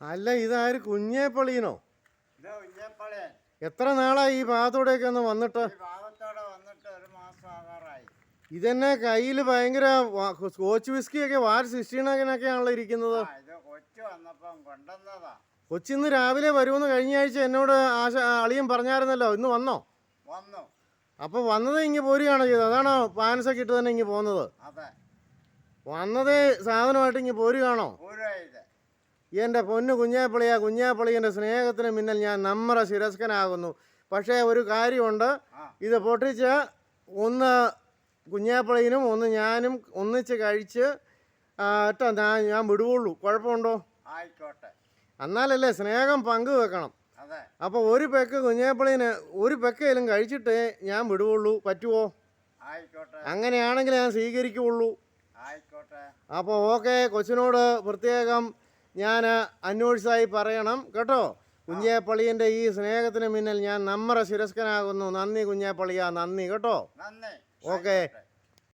അല്ല ഇതാര് ഉയ്യപ്പളയൻ എത്ര നാളായി ഈ ഭാഗത്തൂടെയൊക്കെ ഒന്ന് വന്നിട്ട്? ഇതെന്നെ കയ്യിൽ ഭയങ്കര കോച്ച് വിസ്കി വിസ്കിയൊക്കെ വാർ സിക്സ്റ്റീനൊക്കെയാണല്ലോ ഇരിക്കുന്നത്. കൊച്ചി ഇന്ന് രാവിലെ വരുമെന്ന് കഴിഞ്ഞ ആഴ്ച എന്നോട് ആശ അളിയൻ പറഞ്ഞായിരുന്നല്ലോ ഇന്ന് വന്നോ? വന്നു. അപ്പോൾ വന്നത് ഇങ്ങ് പോരുകയാണ് ചെയ്തത്. അതാണോ പാൻസൊക്കെ ഇട്ട് തന്നെ ഇങ്ങ് പോകുന്നത്? വന്നതേ സാധനമായിട്ട് ഇങ്ങ് പോരുകയാണോ എന്റെ പൊന്നു കുഞ്ഞാപ്പിളിയ കുഞ്ഞാപ്പിളിയന്റെ സ്നേഹത്തിന് മിന്നൽ ഞാൻ നമ്മറ ശിരസ്കനാകുന്നു. പക്ഷേ ഒരു കാര്യമുണ്ട്. ഇത് പൊട്ടിച്ച് ഒന്ന് കുഞ്ഞാപ്പള്ളിനും ഒന്ന് ഞാനും ഒന്നിച്ച് കഴിച്ച് ഏട്ടാ ഞാൻ ഞാൻ വിടുവുള്ളൂ. കുഴപ്പമുണ്ടോ? ആയിക്കോട്ടെ. എന്നാലല്ലേ സ്നേഹം പങ്കുവെക്കണം. അതെ. അപ്പോൾ ഒരു പെക്ക് കുഞ്ഞാപ്പിളിന് ഒരു പെക്കയിലും കഴിച്ചിട്ട് ഞാൻ വിടുവുള്ളൂ. പറ്റുമോ ആയിക്കോട്ടെ. അങ്ങനെയാണെങ്കിൽ ഞാൻ സ്വീകരിക്കുള്ളൂ ആയിക്കോട്ടെ. അപ്പോൾ ഓക്കെ കൊച്ചിനോട് പ്രത്യേകം ഞാൻ അന്വേഷിച്ചായി പറയണം. കേട്ടോ? കുഞ്ഞേപ്പള്ളിയന്റെ ഈ സ്നേഹത്തിന് മുന്നിൽ ഞാൻ നമ്മറ ശിരസ്കനാകുന്നു. നന്ദി കുഞ്ഞേപ്പള്ളിയാ നന്ദി. കേട്ടോ? ഓക്കെ.